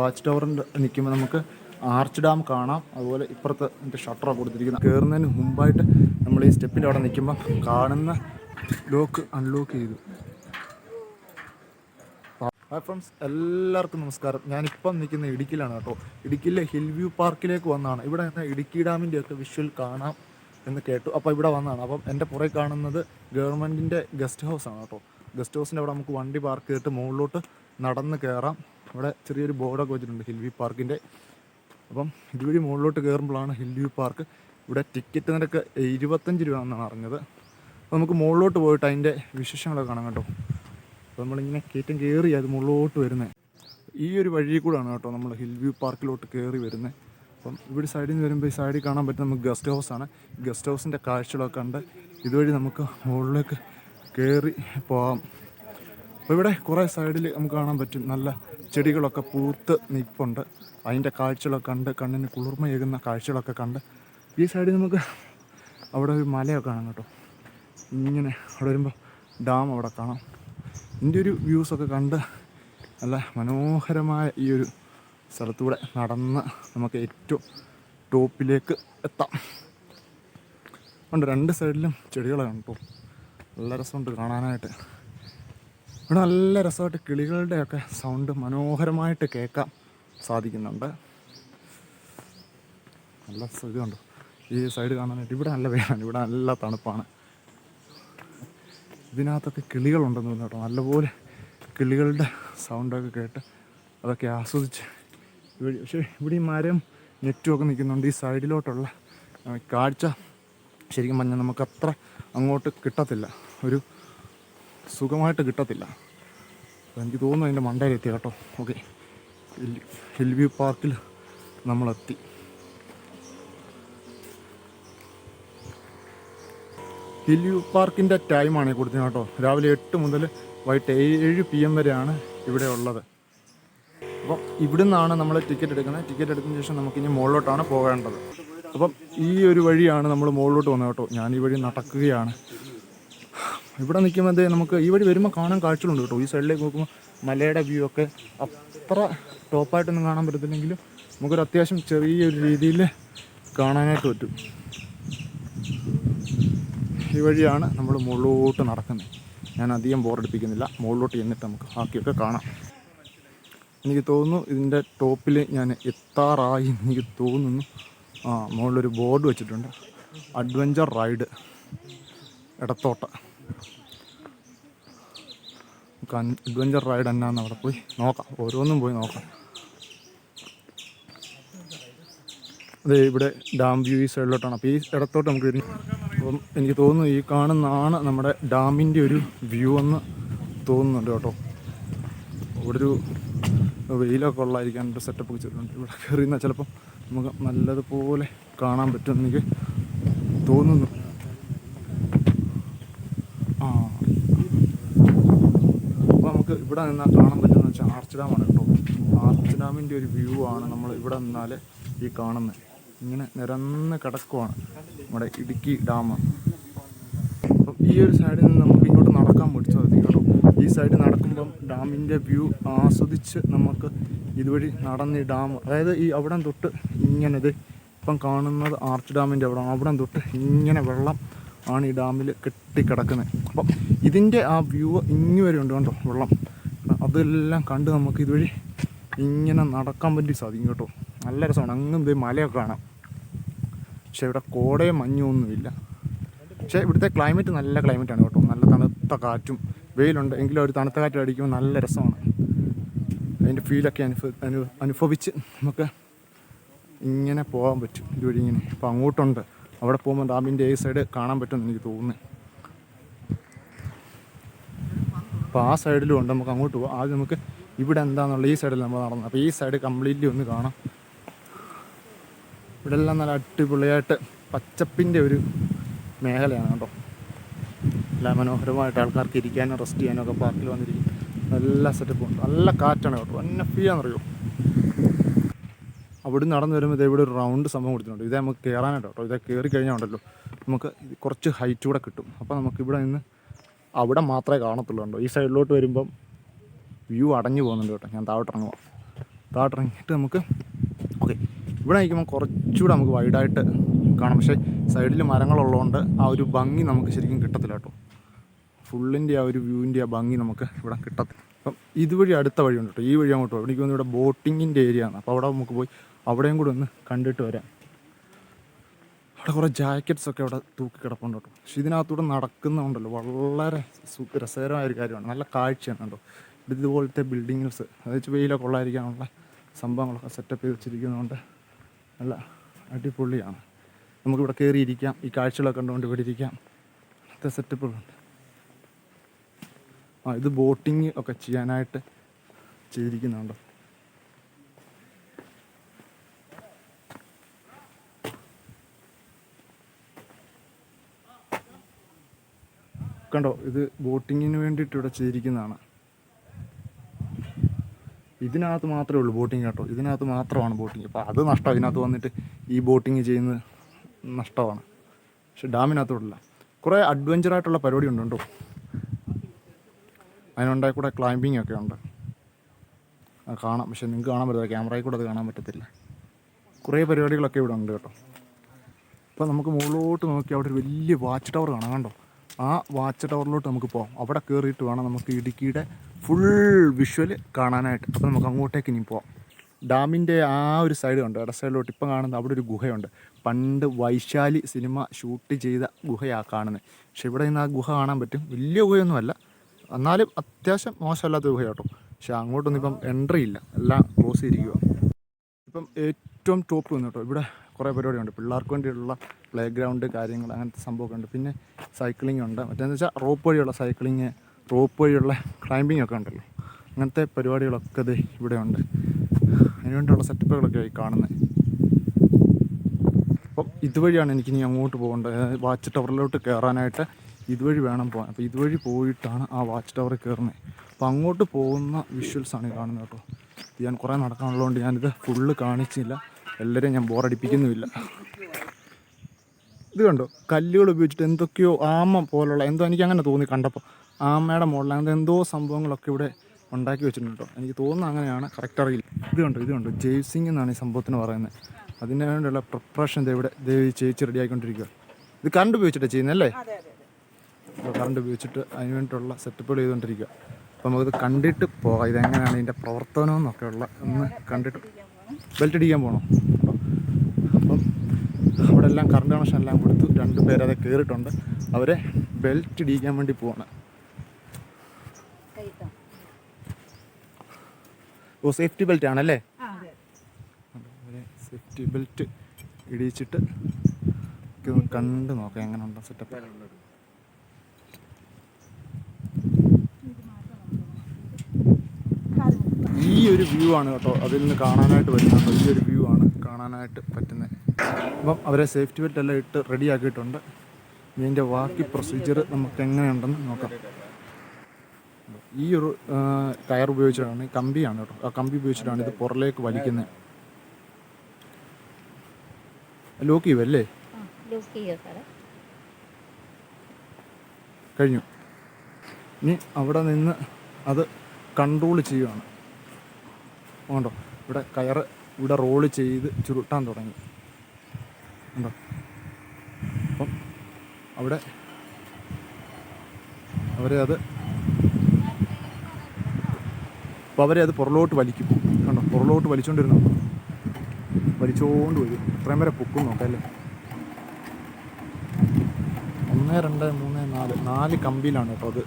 Watch ടവറിന്റെ നിൽക്കുമ്പോൾ നമുക്ക് arch dam കാണാം. അതുപോലെ ഇപ്പുറത്ത് എന്റെ ഷട്ടറൊക്കെ കൊടുത്തിരിക്കുന്നത് കയറുന്നതിന് മുമ്പായിട്ട് നമ്മൾ ഈ സ്റ്റെപ്പിന്റെ അവിടെ നിൽക്കുമ്പോൾ കാണുന്ന ലോക്ക് അൺലോക്ക് ചെയ്തു. ഹായ് ഫ്രണ്ട്സ് എല്ലാവർക്കും നമസ്കാരം. ഞാനിപ്പം നിൽക്കുന്ന ഇടുക്കിയിലാണ് കേട്ടോ. ഇടുക്കിയിലെ ഹിൽ വ്യൂ പാർക്കിലേക്ക് വന്നതാണ്. ഇവിടെ നിന്ന് ഇടുക്കി ഡാമിന്റെ ഒക്കെ വിഷ്വൽ കാണാം എന്ന് കേട്ടു. അപ്പോൾ ഇവിടെ വന്നതാണ്. അപ്പം എന്റെ പുറകെ കാണുന്നത് ഗവൺമെന്റിന്റെ ഗസ്റ്റ് ഹൗസാണ് കേട്ടോ. ഗസ്റ്റ് ഹൗസിന്റെ അവിടെ നമുക്ക് വണ്ടി പാർക്ക് ചെയ്തിട്ട് മുകളിലോട്ട് നടന്ന് കയറാം ഇവിടെ ചെറിയൊരു ബോർഡൊക്കെ വെച്ചിട്ടുണ്ട് ഹിൽവ്യൂ പാർക്കിന്റെ. അപ്പം ഇതുവഴി മുകളിലോട്ട് കയറുമ്പോഴാണ് ഹിൽ വ്യൂ പാർക്ക്. ഇവിടെ ടിക്കറ്റ് നിരക്ക് ഇരുപത്തഞ്ച് രൂപ എന്നാണ് അറിഞ്ഞത്. അപ്പോൾ നമുക്ക് മുകളിലോട്ട് പോയിട്ട് അതിന്റെ വിശേഷങ്ങളൊക്കെ കാണാം കേട്ടോ. അപ്പോൾ നമ്മളിങ്ങനെ കയറ്റം കയറി അത് മുകളിലോട്ട് വരുന്നത്. ഈ ഒരു വഴി കൂടാണ് കേട്ടോ നമ്മൾ ഹിൽവ്യൂ പാർക്കിലോട്ട് കയറി വരുന്നത്. അപ്പം ഇവിടെ സൈഡിൽ നിന്ന് വരുമ്പോൾ ഈ സൈഡിൽ കാണാൻ പറ്റുന്ന നമുക്ക് ഗസ്റ്റ് ഹൗസാണ് ഗസ്റ്റ് ഹൗസിന്റെ കാഴ്ചകളൊക്കെ ഉണ്ട് ഇതുവഴി നമുക്ക് മുകളിലേക്ക് കയറി പോകാം. അപ്പോൾ ഇവിടെ കുറേ സൈഡിൽ നമുക്ക് കാണാൻ പറ്റും നല്ല ചെടികളൊക്കെ പൂത്ത് നിൽപ്പുണ്ട്. അതിന്റെ കാഴ്ചകളൊക്കെ കണ്ട് കണ്ണിന് കുളിർമയേകുന്ന കാഴ്ചകളൊക്കെ കണ്ട് ഈ സൈഡിൽ നമുക്ക് അവിടെ ഒരു മലയൊക്കെ കാണാം കേട്ടോ. ഇങ്ങനെ അവിടെ വരുമ്പോൾ ഡാം അവിടെ കാണാം. ഇതിന്റെ ഒരു വ്യൂസൊക്കെ കണ്ട് നല്ല മനോഹരമായ ഈ ഒരു സ്ഥലത്തൂടെ നടന്ന് നമുക്ക് ഏറ്റവും ടോപ്പിലേക്ക് എത്താം. ഉണ്ട് രണ്ട് സൈഡിലും ചെടികളാണ് കേട്ടോ. നല്ല രസമുണ്ട് കാണാനായിട്ട്. ഇവിടെ നല്ല രസമായിട്ട് കിളികളുടെയൊക്കെ സൗണ്ട് മനോഹരമായിട്ട് കേൾക്കാൻ സാധിക്കുന്നുണ്ട്. നല്ല സുഖമുണ്ട്. ഈ സൈഡ് കാണാനായിട്ട് ഇവിടെ നല്ല വെയിലാണ് ഇവിടെ നല്ല തണുപ്പാണ്. ഇതിനകത്തൊക്കെ കിളികളുണ്ടെന്ന് തോന്നുന്നു കേട്ടോ. നല്ലപോലെ കിളികളുടെ സൗണ്ടൊക്കെ കേട്ട് അതൊക്കെ ആസ്വദിച്ച് ഇവിടെ പക്ഷേ ഇവിടെ ഈ മരം നെറ്റും ഒക്കെ നിൽക്കുന്നുണ്ട്. ഈ സൈഡിലോട്ടുള്ള കാഴ്ച ശരിക്കും പറഞ്ഞാൽ നമുക്ക് അത്ര അങ്ങോട്ട് കിട്ടത്തില്ല. ഒരു സുഖമായിട്ട് കിട്ടത്തില്ല. എനിക്ക് തോന്നുന്നു അതിന്റെ മണ്ടയിലെത്തി കേട്ടോ. ഓക്കെ. ഹിൽ വ്യൂ പാർക്കിൽ നമ്മളെത്തി. ഹിൽ വ്യൂ പാർക്കിന്റെ ടൈമാണ് കൊടുത്തത് കേട്ടോ. രാവിലെ എട്ട് മുതൽ വൈകിട്ട് ഏഴ് പി എം വരെയാണ് ഇവിടെ ഉള്ളത്. അപ്പം ഇവിടെ നിന്നാണ് നമ്മൾ ടിക്കറ്റ് എടുക്കുന്നത്. ടിക്കറ്റ് എടുത്തതിന് ശേഷം നമുക്കിനി മുകളിലോട്ടാണ് പോകേണ്ടത്. അപ്പം ഈ ഒരു വഴിയാണ് നമ്മൾ മുകളിലോട്ട് വന്നത് കേട്ടോ. ഞാൻ ഈ വഴി നടക്കുകയാണ്. ഇവിടെ നിൽക്കുമ്പോൾ എന്താ നമുക്ക് ഈ വഴി വരുമ്പോൾ കാണാൻ കാഴ്ചകളുണ്ട് കേട്ടോ. ഈ സൈഡിലേക്ക് നോക്കുമ്പോൾ മലയുടെ വ്യൂ ഒക്കെ അത്ര ടോപ്പായിട്ടൊന്നും കാണാൻ പറ്റത്തില്ലെങ്കിലും നമുക്കൊരു അത്യാവശ്യം ചെറിയൊരു രീതിയിൽ കാണാനായിട്ട് പറ്റും. ഈ വഴിയാണ് നമ്മൾ മുകളിലോട്ട് നടക്കുന്നത് ഞാൻ അധികം ബോറടിപ്പിക്കുന്നില്ല മുകളിലോട്ട് ചെന്നിട്ട് നമുക്ക് ബാക്കിയൊക്കെ കാണാം. എനിക്ക് തോന്നുന്നു ഇതിന്റെ ടോപ്പിൽ ഞാൻ എത്താറായി എനിക്ക് തോന്നുന്നു. ആ മുകളിലൊരു ബോർഡ് വെച്ചിട്ടുണ്ട്. അഡ്വഞ്ചർ റൈഡ് ഇടത്തോട്ട നമുക്ക് അഡ്വഞ്ചർ റൈഡ് എന്നാന്ന് അവിടെ പോയി നോക്കാം. ഓരോന്നും പോയി നോക്കാം. അതെ ഇവിടെ ഡാം വ്യൂ ഈ സൈഡിലോട്ടാണ് അപ്പോൾ ഈ ഇടത്തോട്ട് നമുക്ക് വരും അപ്പം എനിക്ക് തോന്നുന്നു ഈ കാണുന്നതാണ് നമ്മുടെ ഡാമിന്റെ ഒരു വ്യൂ എന്ന് തോന്നുന്നുണ്ട് കേട്ടോ. ഇവിടെ ഒരു വെയിലൊക്കെ ഉള്ളതായിരിക്കാൻ ഒരു സെറ്റപ്പ് വെച്ചിട്ടുണ്ട് ഇവിടെ കയറി നിന്നാൽ ചിലപ്പം നമുക്ക് നല്ലതുപോലെ കാണാൻ പറ്റുമെന്ന് എനിക്ക് തോന്നുന്നു ആ അപ്പോൾ നമുക്ക് ഇവിടെ നിന്നാൽ കാണാൻ പറ്റുന്ന വെച്ചാൽ ആർച്ച് ഡാമാണ് കേട്ടോ. ആർച്ച് ഡാമിന്റെ ഒരു വ്യൂ ആണ് നമ്മൾ ഇവിടെ നിന്നാൽ ഈ കാണുന്നത് ഇങ്ങനെ നിരന്ന് കിടക്കുവാണ് നമ്മുടെ ഇടുക്കി ഡാം. അപ്പം ഈ ഒരു സൈഡിൽ നിന്ന് നമുക്ക് ഇങ്ങോട്ട് നടക്കാൻ പിടിച്ചാൽ മതി കേട്ടോ. ഈ സൈഡ് നടക്കുമ്പം ഡാമിന്റെ വ്യൂ ആസ്വദിച്ച് നമുക്ക് ഇതുവഴി നടന്ന് ഈ ഡാം അതായത് ഈ അവിടം തൊട്ട് ഇങ്ങനെ ഇപ്പം കാണുന്നത് ആർച്ച് ഡാമിന്റെ അവിടെ അവിടം തൊട്ട് ഇങ്ങനെ വെള്ളം ആണ് ഈ ഡാമിൽ കെട്ടിക്കിടക്കുന്നത് അപ്പം ഇതിന്റെ ആ വ്യൂ ഇങ്ങനെ വരെ ഉണ്ട് കണ്ടോ വെള്ളം. അതെല്ലാം കണ്ട് നമുക്ക് ഇതുവഴി ഇങ്ങനെ നടക്കാൻ പറ്റി സാധിക്കും കേട്ടോ. നല്ല രസമാണ്. അങ്ങനെ എന്തേ മലയൊക്കെ കാണാം. പക്ഷെ ഇവിടെ കോടയും മഞ്ഞും ഒന്നുമില്ല. പക്ഷേ ഇവിടുത്തെ ക്ലൈമറ്റ് നല്ല ക്ലൈമറ്റാണ് കേട്ടോ. നല്ല തണുത്ത കാറ്റും വെയിലുണ്ട്. എങ്കിലും ഒരു തണുത്ത കാറ്റ് അടിക്കുമ്പോൾ നല്ല രസമാണ്. അതിന്റെ ഫീലൊക്കെ അനുഭവ അനു അനുഭവിച്ച് നമുക്ക് ഇങ്ങനെ പോകാൻ പറ്റും. ഇതുവഴി ഇങ്ങനെ. അപ്പോൾ അങ്ങോട്ടുണ്ട്. അവിടെ പോകുമ്പോൾ ഡാമിന്റെ ഏ സൈഡ് കാണാൻ പറ്റുമെന്ന് എനിക്ക് തോന്നുന്നു. അപ്പോൾ ആ സൈഡിലും ഉണ്ട്. നമുക്ക് അങ്ങോട്ട് പോകാം ആദ്യം നമുക്ക് ഇവിടെ എന്താണെന്നുള്ള ഈ സൈഡിൽ നമ്മൾ നടന്നത് അപ്പോൾ ഈ സൈഡ് കംപ്ലീറ്റ്ലി ഒന്ന് കാണാം. ഇവിടെ എല്ലാം നല്ല അടിപൊളിയായിട്ട് പച്ചപ്പിന്റെ ഒരു മേഖലയാണ് കേട്ടോ. എല്ലാ മനോഹരമായിട്ട് ആൾക്കാർക്ക് ഇരിക്കാനും റെസ്റ്റ് ചെയ്യാനും ഒക്കെ പാർക്കിൽ വന്നിരിക്കും നല്ല സെറ്റപ്പ് ഉണ്ട്. നല്ല കാറ്റാണ് കേട്ടോ. എന്നെ ഫീയാണെന്നറിയോ അവിടെ നടന്നു വരുമ്പോൾ ഇവിടെ ഒരു റൗണ്ട് സംഭവം കൊടുത്തിട്ടുണ്ട്. ഇതേ നമുക്ക് കയറാനായിട്ട് കേട്ടോ. ഇതേ കയറി കഴിഞ്ഞാൽ ഉണ്ടല്ലോ. നമുക്ക് കുറച്ച് ഹൈറ്റ് കൂടെ കിട്ടും. അപ്പോൾ നമുക്ക് ഇവിടെ നിന്ന് അവിടെ മാത്രമേ കാണത്തുള്ളൂ കണ്ടോ? ഈ സൈഡിലോട്ട് വരുമ്പം വ്യൂ അടഞ്ഞു പോകുന്നുണ്ട് കേട്ടോ. ഞാൻ താഴോട്ട് ഇറങ്ങുക താട്ടിറങ്ങിയിട്ട് നമുക്ക് ഓക്കെ. ഇവിടെ നിൽക്കുമ്പോൾ കുറച്ചുകൂടെ നമുക്ക് വൈഡായിട്ട് കാണാം. പക്ഷേ സൈഡിൽ മരങ്ങളുള്ളതുകൊണ്ട് ആ ഒരു ഭംഗി നമുക്ക് ശരിക്കും കിട്ടത്തില്ല കേട്ടോ. ഫുള്ളിന്റെ ആ ഒരു വ്യൂവിന്റെ ആ ഭംഗി നമുക്ക് ഇവിടെ കിട്ടത്തില്ല. അപ്പം ഇതുവഴി അടുത്ത വഴിയുണ്ട് കേട്ടോ. ഈ വഴി അങ്ങോട്ട് പോകും. എനിക്ക് തോന്നുന്നു ഇവിടെ ബോട്ടിങ്ങിന്റെ ഏരിയ ആണ്. അപ്പോൾ അവിടെ നമുക്ക് പോയി അവിടെയും കൂടെ ഒന്ന് കണ്ടിട്ട് വരാം. കുറേ ജാക്കറ്റ്സ് ഒക്കെ അവിടെ തൂക്കി കിടപ്പുണ്ട് കേട്ടോ. പക്ഷെ ഇതിനകത്തൂടെ നടക്കുന്നുണ്ടല്ലോ വളരെ രസകരമായ ഒരു കാര്യമാണ്. നല്ല കാഴ്ചയാണ് കേട്ടോ. ഇത് ഇതുപോലത്തെ ബിൽഡിങ്സ് അത് വെച്ച് വെയിലൊക്കെ കൊള്ളാതിരിക്കാനുള്ള സംഭവങ്ങളൊക്കെ സെറ്റപ്പ് ചെയ്ത് വെച്ചിരിക്കുന്നതുകൊണ്ട് നല്ല അടിപൊളിയാണ്. നമുക്കിവിടെ കയറിയിരിക്കാം ഈ കാഴ്ചകളൊക്കെ കണ്ടുകൊണ്ട് ഇവിടെ ഇരിക്കാം. അങ്ങനത്തെ സെറ്റപ്പുകളുണ്ട് ആ ഇത് ബോട്ടിങ് ഒക്കെ ചെയ്യാനായിട്ട് ചെയ്തിരിക്കുന്നുണ്ടോ. കണ്ടോ ഇത് ബോട്ടിങ്ങിന് വേണ്ടിയിട്ട് ഇവിടെ ചെയ്തിരിക്കുന്നതാണ്. ഇതിനകത്ത് മാത്രമേ ഉള്ളൂ ബോട്ടിങ് കേട്ടോ. ഇതിനകത്ത് മാത്രമാണ് ബോട്ടിങ്. അപ്പോൾ അത് നഷ്ടം. ഇതിനകത്ത് വന്നിട്ട് ഈ ബോട്ടിങ് ചെയ്യുന്നത് നഷ്ടമാണ്. പക്ഷെ ഡാമിനകത്തോടില്ല കുറേ അഡ്വഞ്ചറായിട്ടുള്ള പരിപാടി ഉണ്ട് കേട്ടോ അതിനുണ്ടായി കൂടെ ക്ലൈമ്പിംഗ് ഒക്കെ ഉണ്ട്. കാണാം. പക്ഷെ നിങ്ങൾക്ക് കാണാൻ പറ്റില്ല ക്യാമറയിൽ കൂടെ അത് കാണാൻ പറ്റത്തില്ല. കുറേ പരിപാടികളൊക്കെ ഇവിടെ ഉണ്ട് കേട്ടോ. അപ്പോൾ നമുക്ക് മുകളിലോട്ട് നോക്കി അവിടെ ഒരു വലിയ വാച്ച് ടവർ കാണാം കണ്ടോ. ആ വാച്ച് ടവറിലോട്ട് നമുക്ക് പോകാം അവിടെ കയറിയിട്ട് വേണം നമുക്ക് ഇടുക്കിയുടെ ഫുൾ വിഷ്വൽ കാണാനായിട്ട്. അപ്പോൾ നമുക്ക് അങ്ങോട്ടേക്ക് ഇനി പോവാം. ഡാമിന്റെ ആ ഒരു സൈഡ് ഉണ്ട് ഇട സൈഡിലോട്ട് ഇപ്പം കാണുന്ന അവിടെ ഒരു ഗുഹയുണ്ട്. പണ്ട് വൈശാലി സിനിമ ഷൂട്ട് ചെയ്ത ഗുഹയാണ് കാണുന്നത് പക്ഷെ ഇവിടെ നിന്ന് ആ ഗുഹ കാണാൻ പറ്റും. വലിയ ഗുഹയൊന്നുമല്ല. എന്നാലും അത്യാവശ്യം മോശമല്ലാത്ത ഗുഹ കേട്ടോ പക്ഷെ അങ്ങോട്ടൊന്നും ഇപ്പം എൻട്രി ഇല്ല. എല്ലാം ക്ലോസ് ചെയ്തിരിക്കുക ഇപ്പം ഏറ്റവും ടോപ്പ് വന്നു കേട്ടോ. ഇവിടെ കുറേ പരിപാടിയുണ്ട്. പിള്ളേർക്ക് വേണ്ടിയുള്ള പ്ലേ ഗ്രൗണ്ട് കാര്യങ്ങൾ അങ്ങനത്തെ സംഭവമൊക്കെ ഉണ്ട്. പിന്നെ സൈക്ലിംഗ് ഉണ്ട്. മറ്റേന്ന് വെച്ചാൽ റോപ്പ് വഴിയുള്ള സൈക്ലിങ് റോപ്പ് വഴിയുള്ള ക്ലൈമ്പിംഗ് ഒക്കെ ഉണ്ടല്ലോ. അങ്ങനത്തെ പരിപാടികളൊക്കെ ദേ ഇവിടെ ഉണ്ട്. അതിനുവേണ്ടിയുള്ള സെറ്റപ്പുകളൊക്കെ ആയി കാണുന്നത് അപ്പം ഇതുവഴിയാണ് എനിക്ക് ഇനി അങ്ങോട്ട് പോകേണ്ടത്. വാച്ച് ടവറിലോട്ട് കയറാനായിട്ട് ഇതുവഴി വേണം പോകാൻ. അപ്പോൾ ഇതുവഴി പോയിട്ടാണ് ആ വാച്ച് ടവർ കയറുന്നത് അപ്പോൾ അങ്ങോട്ട് പോകുന്ന വിഷ്വൽസാണ് കാണുന്നത് കേട്ടോ. ഞാൻ കുറേ നടക്കാനുള്ളതുകൊണ്ട് ഞാനിത് ഫുള്ള് കാണിച്ചില്ല. എല്ലാവരെയും ഞാൻ ബോറടിപ്പിക്കുന്നുമില്ല. ഇത് കണ്ടോ? കല്ലുകൾ ഉപയോഗിച്ചിട്ട് എന്തൊക്കെയോ ആമ പോലുള്ള എന്തോ എനിക്ക് അങ്ങനെ തോന്നി കണ്ടപ്പോൾ. ആമയുടെ മോഡൽ അങ്ങനത്തെ എന്തോ സംഭവങ്ങളൊക്കെ ഇവിടെ ഉണ്ടാക്കി വെച്ചിട്ടുണ്ട് കേട്ടോ. എനിക്ക് തോന്നുന്നത് അങ്ങനെയാണ്. കറക്റ്റ് അറിയില്ല. ഇത് കണ്ടോ? ഇത് കണ്ടോ? ജെയ്സിങ് എന്നാണ് ഈ സംഭവത്തിന് പറയുന്നത്. അതിന് വേണ്ടിയുള്ള പ്രിപ്പറേഷൻ ഇവിടെ ദേ ഈ ചേച്ചി റെഡി ആയിക്കൊണ്ടിരിക്കുക ഇത് കറണ്ട് ഉപയോഗിച്ചിട്ടാണ് ചെയ്യുന്നല്ലേ അപ്പോൾ കറണ്ട് ഉപയോഗിച്ചിട്ട് അതിന് വേണ്ടിയിട്ടുള്ള സെറ്റപ്പുകൾ ചെയ്തുകൊണ്ടിരിക്കുക അപ്പോൾ നമുക്കിത് കണ്ടിട്ട് പോകാം. ഇതെങ്ങനെയാണ് ഇതിന്റെ പ്രവർത്തനം എന്നൊക്കെയുള്ള ഒന്ന് കണ്ടിട്ട് ബെൽറ്റ് അടിക്കാൻ പോകണം അപ്പം അവിടെ എല്ലാം കറണ്ട് കണക്ഷൻ എല്ലാം കൊടുത്തു രണ്ട് പേരത് കയറിയിട്ടുണ്ട് അവരെ ബെൽറ്റ് ഇടിക്കാൻ വേണ്ടി പോവാണ്. ഓ സേഫ്റ്റി ബെൽറ്റ് ആണല്ലേ? സേഫ്റ്റി ബെൽറ്റ് ഇടിച്ചിട്ട് കണ്ട് നോക്കാം എങ്ങനെ ഉണ്ടോ സെറ്റപ്പ് ഒരു വ്യൂ ആണ് കേട്ടോ. അതിൽ നിന്ന് കാണാനായിട്ട് പറ്റുന്നുണ്ട് വലിയൊരു വ്യൂ ആണ് കാണാനായിട്ട് പറ്റുന്നത് അപ്പം അവരെ സേഫ്റ്റി ബെൽറ്റ് എല്ലാം ഇട്ട് റെഡി ആക്കിയിട്ടുണ്ട്. ഇനി ഇതിന്റെ ബാക്കി പ്രൊസീജിയർ നമുക്ക് എങ്ങനെയുണ്ടെന്ന് നോക്കാം. ഈ ഒരു ടയർ ഉപയോഗിച്ചിട്ടാണ് കമ്പിയാണ് കേട്ടോ. ആ കമ്പി ഉപയോഗിച്ചിട്ടാണ് ഇത് പുറലേക്ക് വലിക്കുന്നത് ലോക്ക് ചെയ്യുമല്ലേ കഴിഞ്ഞു. ഇനി അവിടെ നിന്ന് അത് കൺട്രോൾ ചെയ്യുകയാണ് ഉണ്ടോ ഇവിടെ കയറ് ഇവിടെ റോൾ ചെയ്ത് ചുരുട്ടാൻ തുടങ്ങി. ഉണ്ടോ അപ്പം അവിടെ അവരെ അത് അപ്പോൾ അവരെ അത് പുറലോട്ട് വലിക്കും. കണ്ടോ? പുറലോട്ട് വലിച്ചുകൊണ്ടിരുന്നു വലിച്ചുകൊണ്ട് വരും. ഇത്രയും വരെ പൊക്കും നോക്കാം ഒന്ന് രണ്ട് മൂന്ന് നാല്. നാല് കമ്പിയിലാണ് കേട്ടോ അത്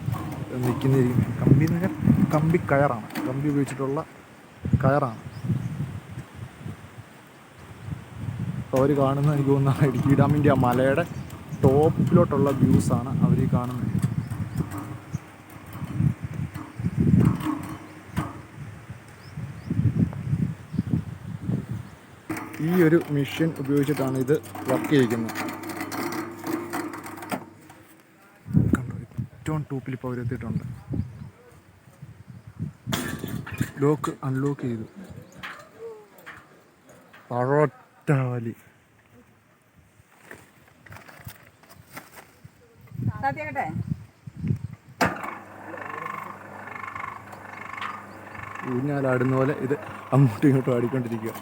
നിൽക്കുന്ന കമ്പി എന്ന് പറഞ്ഞാൽ കമ്പി കയറാണ് കമ്പി ഉപയോഗിച്ചിട്ടുള്ള കയറാണ് അവർ കാണുന്ന എനിക്ക് തോന്നുന്ന ഇടുക്കി ഡാമിന്റെ ആ മലയുടെ ടോപ്പിലോട്ടുള്ള വ്യൂസാണ് അവർ ഈ കാണുന്നത്. ഈ ഒരു മെഷീൻ ഉപയോഗിച്ചിട്ടാണ് ഇത് വർക്ക് ചെയ്യിക്കുന്നത് ഏറ്റവും ടോപ്പിൽ ഇപ്പോൾ അവരെത്തിയിട്ടുണ്ട് ലോക്ക് അൺലോക്ക് ചെയ്തു. പറോട്ട വലി. ഊഞ്ഞാലാടുന്ന പോലെ ഇത് അങ്ങോട്ടും ഇങ്ങോട്ടും ആടിക്കൊണ്ടിരിക്കുക.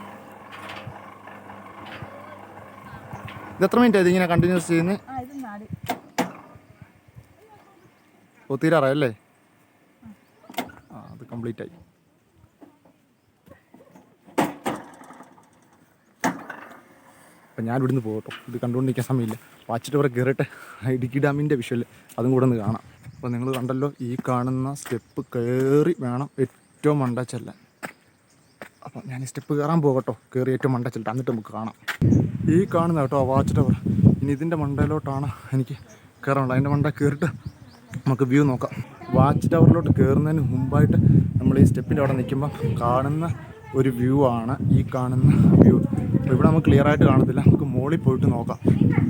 ഇത് എത്ര മിനിറ്റ് ഇതിങ്ങനെ കണ്ടിന്യൂസ് ചെയ്യുന്നത് തീരാറായി ആ അത് കംപ്ലീറ്റ് ആയി. അപ്പം ഞാൻ ഇവിടുന്ന് പോകട്ടോ ഇത് കണ്ടുകൊണ്ടിരിക്കാൻ സമയമില്ല. വാച്ചിട്ട് ഇവിടെ കയറിയിട്ട് ഇടുക്കി ഡാമിന്റെ വിഷ്വൽ അതും കൂടെ ഒന്ന് കാണാം. അപ്പോൾ നിങ്ങൾ കണ്ടല്ലോ ഈ കാണുന്ന സ്റ്റെപ്പ് കയറി വേണം ഏറ്റവും മണ്ട ചെല്ലാൻ. അപ്പം ഞാൻ സ്റ്റെപ്പ് കയറാൻ പോകട്ടോ കയറി ഏറ്റവും മണ്ട ചെല്ലട്ടെ. എന്നിട്ട് നമുക്ക് കാണാം. ഈ കാണുന്ന കേട്ടോ വാച്ച് ടവർ ഇനി ഇതിന്റെ മണ്ടയിലോട്ടാണ് എനിക്ക് കയറാനുള്ളത് അതിന്റെ മണ്ട കയറിയിട്ട് നമുക്ക് വ്യൂ നോക്കാം. വാച്ച് ടവറിലോട്ട് കയറുന്നതിന് മുമ്പായിട്ട് നമ്മൾ ഈ സ്റ്റെപ്പിന്റെ അവിടെ നിൽക്കുമ്പോൾ കാണുന്ന ഒരു വ്യൂ ആണ് ഈ കാണുന്ന വ്യൂ അപ്പോൾ ഇവിടെ നമുക്ക് ക്ലിയർ ആയിട്ട് കാണത്തില്ല. നമുക്ക് മുകളിൽ പോയിട്ട് നോക്കാം.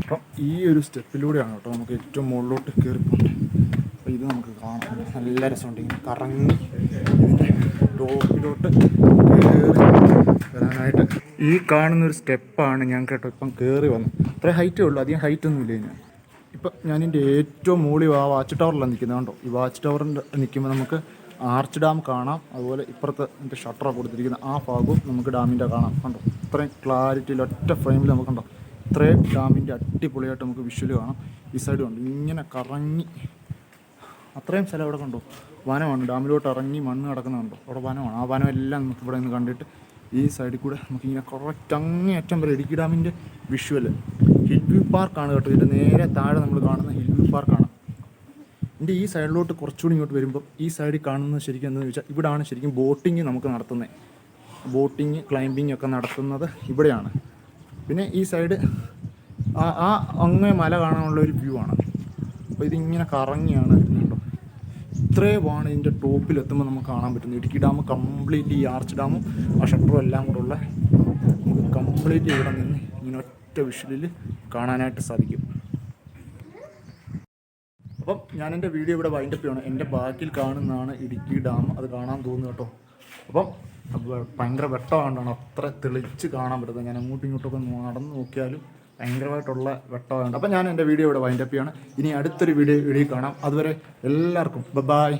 അപ്പം ഈ ഒരു സ്റ്റെപ്പിലൂടെയാണ് കേട്ടോ നമുക്ക് ഏറ്റവും മുകളിലോട്ട് കയറി അപ്പോൾ ഇത് നമുക്ക് കാണാം. നല്ല രസമുണ്ട് ഇങ്ങനെ കറങ്ങി ഇതിന്റെ ടോപ്പിലോട്ട് വരാനായിട്ട്. ഈ കാണുന്ന ഒരു സ്റ്റെപ്പാണ് ഞാൻ കേട്ടോ ഇപ്പം കയറി വന്നു അത്ര ഹൈറ്റേ ഉള്ളൂ. അധികം ഹൈറ്റ് ഒന്നും ഇല്ല ഞാൻ ഇപ്പം ഞാനിന്റെ ഏറ്റവും മുകളിൽ ആ വാച്ച് ടവറിലാണ് നിൽക്കുന്നത് കണ്ടോ? ഈ വാച്ച് ടവറിന്റെ നിൽക്കുമ്പോൾ നമുക്ക് ആർച്ച് ഡാം കാണാം. അതുപോലെ ഇപ്പുറത്ത് എന്റെ ഷട്ടറൊക്കെ കൊടുത്തിരിക്കുന്ന ആ ഭാഗവും നമുക്ക് ഡാമിന്റെ കാണാം. കണ്ടോ? ഇത്രയും ക്ലാരിറ്റിയിൽ ഒറ്റ ഫ്രെയിമിൽ നമുക്ക് കണ്ടോ? ഇത്രയും ഡാമിന്റെ അടിപൊളിയായിട്ട് നമുക്ക് വിഷ്വൽ കാണാം. ഈ സൈഡ് കണ്ടു? ഇങ്ങനെ കറങ്ങി. അത്രയും സ്ഥലം അവിടെ കണ്ടോ? വനമാണ്. ഡാമിലോട്ട് ഇറങ്ങി മണ്ണ് കിടക്കുന്നുണ്ടോ അവിടെ വനമാണ്. ആ വനം എല്ലാം നമുക്ക് ഇവിടെ നിന്ന് കണ്ടിട്ട് ഈ സൈഡിൽ കൂടെ നമുക്കിങ്ങനെ അങ്ങേ അങ്ങേയറ്റം വരെ ഇടുക്കി ഡാമിന്റെ വിഷ്വൽ ഹിൽ വ്യൂ പാർക്കാണ് കേട്ടോ. ഇതിന്റെ നേരെ താഴെ നമ്മൾ കാണുന്ന ഹിൽ ഇതിന്റെ ഈ സൈഡിലോട്ട് കുറച്ചുകൂടി ഇങ്ങോട്ട് വരുമ്പോൾ ഈ സൈഡിൽ കാണുന്നത് ശരിക്കും എന്താണെന്ന് വെച്ചാൽ ഇവിടെയാണ് ശരിക്കും ബോട്ടിങ് നമുക്ക് നടത്തുന്നത് ബോട്ടിങ് ക്ലൈമ്പിങ് ഒക്കെ നടത്തുന്നത് ഇവിടെയാണ്. പിന്നെ ഈ സൈഡ് ആ ആ അങ്ങേ മല കാണാനുള്ള ഒരു വ്യൂ ആണ്. അപ്പോൾ ഇതിങ്ങനെ കറങ്ങിയാണ് കണ്ടോ. ഇത്രയുമാണ് ഇതിന്റെ ടോപ്പിലെത്തുമ്പോൾ നമുക്ക് കാണാൻ പറ്റുന്നത്. ഇടുക്കി ഡാം കംപ്ലീറ്റ് ഈ ആർച്ച് ഡാമും ആ ഷട്ടറും എല്ലാം കൂടെ ഉള്ള നമുക്ക് കംപ്ലീറ്റ് ഇവിടെ നിന്ന് ഇങ്ങനെ ഒറ്റ വിഷലിൽ കാണാനായിട്ട് സാധിക്കും. അപ്പം ഞാൻ എന്റെ വീഡിയോ ഇവിടെ വൈൻഡപ്പ് ചെയ്യണം. എന്റെ ബാക്കിൽ കാണുന്നതാണ് ഇടുക്കി ഡാം. അത് കാണാൻ തോന്നുന്നു കേട്ടോ. അപ്പം ഭയങ്കര വെട്ടമായതുകൊണ്ടാണ് അത്ര തെളിച്ച് കാണാൻ പറ്റുന്നത്. ഞാൻ അങ്ങോട്ടും ഇങ്ങോട്ടൊക്കെ നടന്ന് നോക്കിയാലും ഭയങ്കരമായിട്ടുള്ള വെട്ടമായതുകൊണ്ട് അപ്പം ഞാൻ എന്റെ വീഡിയോ ഇവിടെ വൈൻഡപ്പ് ചെയ്യണം. ഇനി അടുത്തൊരു വീഡിയോ വീഡിയോ കാണാം. അതുവരെ എല്ലാവർക്കും ബൈ